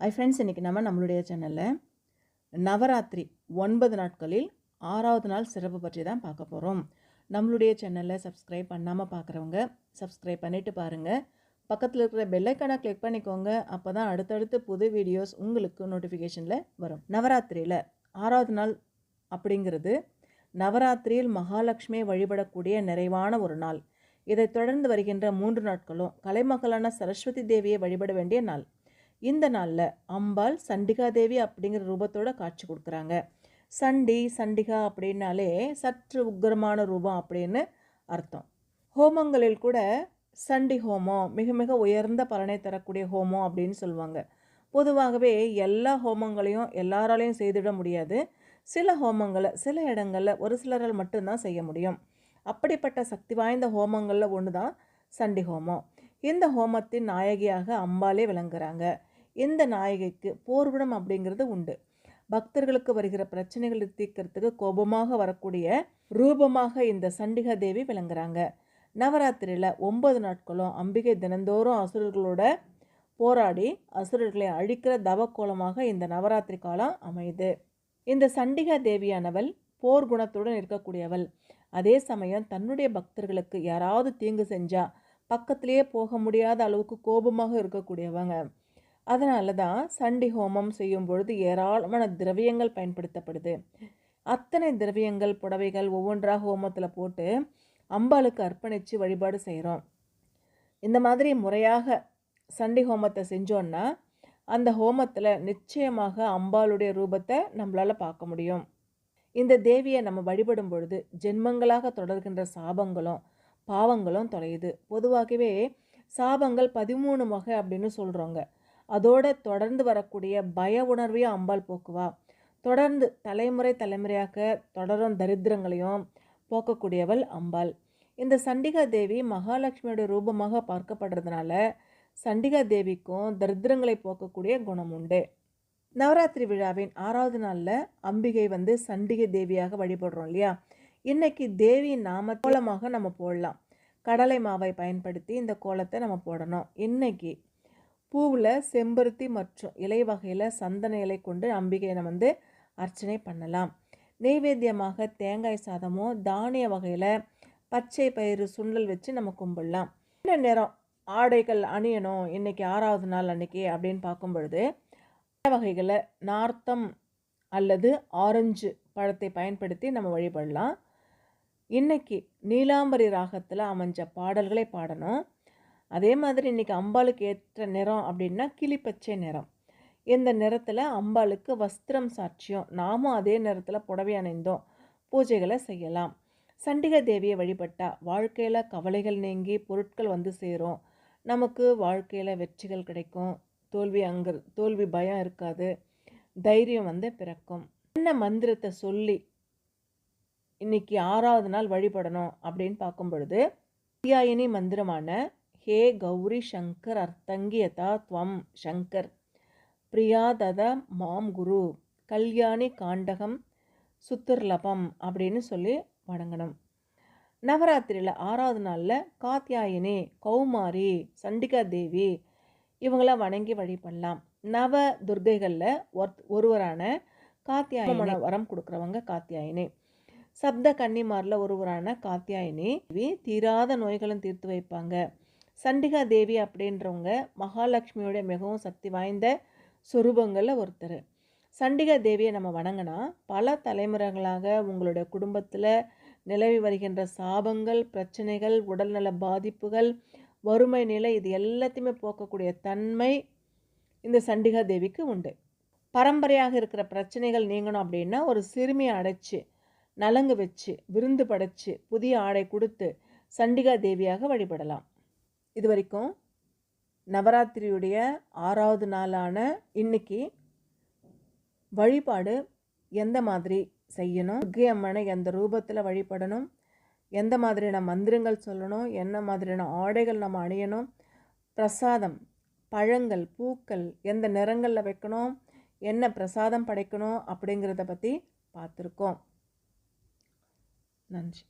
ஐ friends இன்றைக்கி நம்ம நம்மளுடைய சேனலில் நவராத்திரி ஒன்பது நாட்களில் ஆறாவது நாள் சிறப்பு பற்றி தான் பார்க்க போகிறோம் நம்மளுடைய சேனலில் சப்ஸ்கிரைப் பண்ணாமல் பார்க்குறவங்க சப்ஸ்கிரைப் பண்ணிவிட்டு பாருங்கள் பக்கத்தில் இருக்கிற பெல்லைக்கானை கிளிக் பண்ணிக்கோங்க. அப்போ தான் அடுத்தடுத்து புது வீடியோஸ் உங்களுக்கு நோட்டிஃபிகேஷனில் வரும். நவராத்திரியில் ஆறாவது நாள் அப்படிங்கிறது நவராத்திரியில் மகாலட்சுமியை வழிபடக்கூடிய நிறைவான ஒரு நாள். இதைத் தொடர்ந்து வருகின்ற மூன்று நாட்களும் கலைமகளான சரஸ்வதி தேவியை வழிபட வேண்டிய நாள். இந்த நாளில் அம்பாள் சண்டிகா தேவி அப்படிங்கிற ரூபத்தோட காட்சி கொடுக்குறாங்க. சண்டி சண்டிகா அப்படின்னாலே சற்று உக்கிரமான ரூபம் அப்படின்னு அர்த்தம். ஹோமங்களில் கூட சண்டி ஹோமம் மிக மிக உயர்ந்த பலனை தரக்கூடிய ஹோமம் அப்படின்னு சொல்லுவாங்க. பொதுவாகவே எல்லா ஹோமங்களையும் எல்லாராலையும் செய்துவிட முடியாது. சில ஹோமங்களை சில இடங்களில் ஒரு சிலரால் மட்டும்தான் செய்ய முடியும். அப்படிப்பட்ட சக்தி வாய்ந்த ஹோமங்களில் ஒன்று தான் சண்டி ஹோமம். இந்த ஹோமத்தின் நாயகியாக அம்பாலே விளங்குறாங்க. இந்த நாயகிக்கு போர்க்குணம் அப்படிங்கிறது உண்டு. பக்தர்களுக்கு வருகிற பிரச்சனைகளை தீர்க்கறதுக்கு கோபமாக வரக்கூடிய ரூபமாக இந்த சண்டிகா தேவி விளங்குறாங்க. நவராத்திரியில் ஒன்பது நாட்களும் அம்பிகை தினந்தோறும் அசுரர்களோட போராடி அசுரர்களை அழிக்கிற தவக்கோலமாக இந்த நவராத்திரி காலம் அமையுது. இந்த சண்டிகா தேவியானவள் போர் குணத்துடன் இருக்கக்கூடியவள். அதே சமயம் தன்னுடைய பக்தர்களுக்கு யாராவது தீங்கு செஞ்சா பக்கத்திலேயே போக முடியாத அளவுக்கு கோபமாக இருக்கக்கூடியவங்க. அதனால தான் சண்டி ஹோமம் செய்யும் பொழுது ஏராளமான திரவியங்கள் பயன்படுத்தப்படுது. அத்தனை திரவியங்கள் புடவைகள் ஒவ்வொன்றாக ஹோமத்தில் போட்டு அம்பாளுக்கு அர்ப்பணித்து வழிபாடு செய்கிறோம் இந்த மாதிரி முறையாக சண்டி ஹோமத்தை செஞ்சோன்னா அந்த ஹோமத்தில் நிச்சயமாக அம்பாளுடைய ரூபத்தை நம்மளால் பார்க்க முடியும். இந்த தேவியை நம்ம வழிபடும் பொழுது ஜென்மங்களாக தொடர்கின்ற சாபங்களும் பாவங்களும் தொலையுது. பொதுவாகவே சாபங்கள் பதிமூணு வகை அப்படின்னு சொல்கிறோங்க அதோட தொடர்ந்து வரக்கூடிய பய உணர்வையும் அம்பாள் போக்குவா. தொடர்ந்து தலைமுறை தலைமுறையாக தொடரும் தரித்திரங்களையும் போக்கக்கூடியவள் அம்பாள். இந்த சண்டிகா தேவி மகாலட்சுமியோட ரூபமாக பார்க்கப்படுறதுனால சண்டிகா தேவிக்கும் தரித்திரங்களை போக்கக்கூடிய குணம் உண்டு. நவராத்திரி விழாவின் ஆறாவது நாளில் அம்பிகை வந்து சண்டிகை தேவியாக வழிபடுறோம் இல்லையா? இன்னைக்கு தேவி நாம கோலமாக நம்ம போடலாம். கடலை மாவை பயன்படுத்தி இந்த கோலத்தை நம்ம போடணும். இன்னைக்கு பூவில் செம்பருத்தி மற்றும் இலை வகையில் சந்தன இலை கொண்டு அம்பிகையை வந்து அர்ச்சனை பண்ணலாம். நெய்வேத்தியமாக தேங்காய் சாதமோ தானிய வகையில் பச்சை பயிறு சுண்டல் வச்சு நம்ம கும்பிடலாம். என்ன நேரம் ஆடைகள் அணியணும் இன்னைக்கு ஆறாவது நாள் அன்னைக்கு அப்படின்னு பார்க்கும் பொழுது வகைகளை நார்த்தம் அல்லது ஆரஞ்சு பழத்தை பயன்படுத்தி நம்ம வழிபடலாம். இன்னைக்கு நீலாம்பரி ராகத்தில் அமைஞ்ச பாடல்களை பாடணும். அதே மாதிரி இன்றைக்கி அம்பாளுக்கு ஏற்ற நிறம் அப்படின்னா கிளிப்பச்சை நிறம். இந்த நிறத்தில் அம்பாளுக்கு வஸ்திரம் சாட்சியம். நாமும் அதே நேரத்தில் புடவை அணிந்தோம். பூஜைகளை செய்யலாம். சண்டிகை தேவியை வழிபட்டால் வாழ்க்கையில் கவலைகள் நீங்கி பொருட்கள் வந்து சேரும். நமக்கு வாழ்க்கையில் வெற்றிகள் கிடைக்கும். தோல்வி அங்கு தோல்வி பயம் இருக்காது. தைரியம் வந்து பிறக்கும். என்ன மந்திரத்தை சொல்லி இன்னைக்கு ஆறாவது நாள் வழிபடணும் அப்படின்னு பார்க்கும் பொழுது மந்திரமான ஹே கௌரி சங்கர் அர்த்தங்கியதா துவம் சங்கர் பிரியாதத மாம் குரு। கல்யாணி காண்டகம்। சுத்திர்லபம் அப்படின்னு சொல்லி வணங்கணும். நவராத்திரியில் ஆறாவது நாளில் காத்தியாயினி கௌமாரி சண்டிகா தேவி இவங்கள வணங்கி வழிபடலாம் நவ துர்கைகளில் ஒருவரான காத்தியாயினி வரம் கொடுக்குறவங்க காத்தியாயினி சப்த கன்னிமாரில் ஒருவரான காத்தியாயினி தீராத நோய்களும் தீர்த்து வைப்பாங்க. சண்டிகா தேவி அப்படின்றவங்க மகாலட்சுமியோட மிகவும் சக்தி வாய்ந்த சொரூபங்களில் ஒருத்தர். சண்டிகா தேவியை நம்ம வணங்கினா பல தலைமுறைகளாக உங்களுடைய குடும்பத்தில் நிலவி வருகின்ற சாபங்கள் பிரச்சனைகள் உடல்நல பாதிப்புகள் வறுமை நிலை இது எல்லாத்தையுமே போக்கக்கூடிய தன்மை இந்த சண்டிகா தேவிக்கு உண்டு. பரம்பரையாக இருக்கிற பிரச்சனைகள் நீங்கணும் அப்படின்னா ஒரு சிறுமியை அடைச்சி நலங்கு வச்சு விருந்து படைச்சு புதிய ஆடை கொடுத்து சண்டிகா தேவியாக வழிபடலாம். இது வரைக்கும் நவராத்திரியுடைய ஆறாவது நாளான இன்னைக்கு வழிபாடு எந்த மாதிரி செய்யணும்? துர்கை அம்மனை எந்த ரூபத்தில் வழிபடணும்? எந்த மாதிரியான மந்திரங்கள் சொல்லணும்? என்ன மாதிரியான ஆடைகள் நம்ம அணியணும்? பிரசாதம் பழங்கள் பூக்கள் எந்த நிறங்களில் வைக்கணும்? என்ன பிரசாதம் படைக்கணும்? அப்படிங்கிறத பற்றி பார்த்துருக்கோம். நன்றி.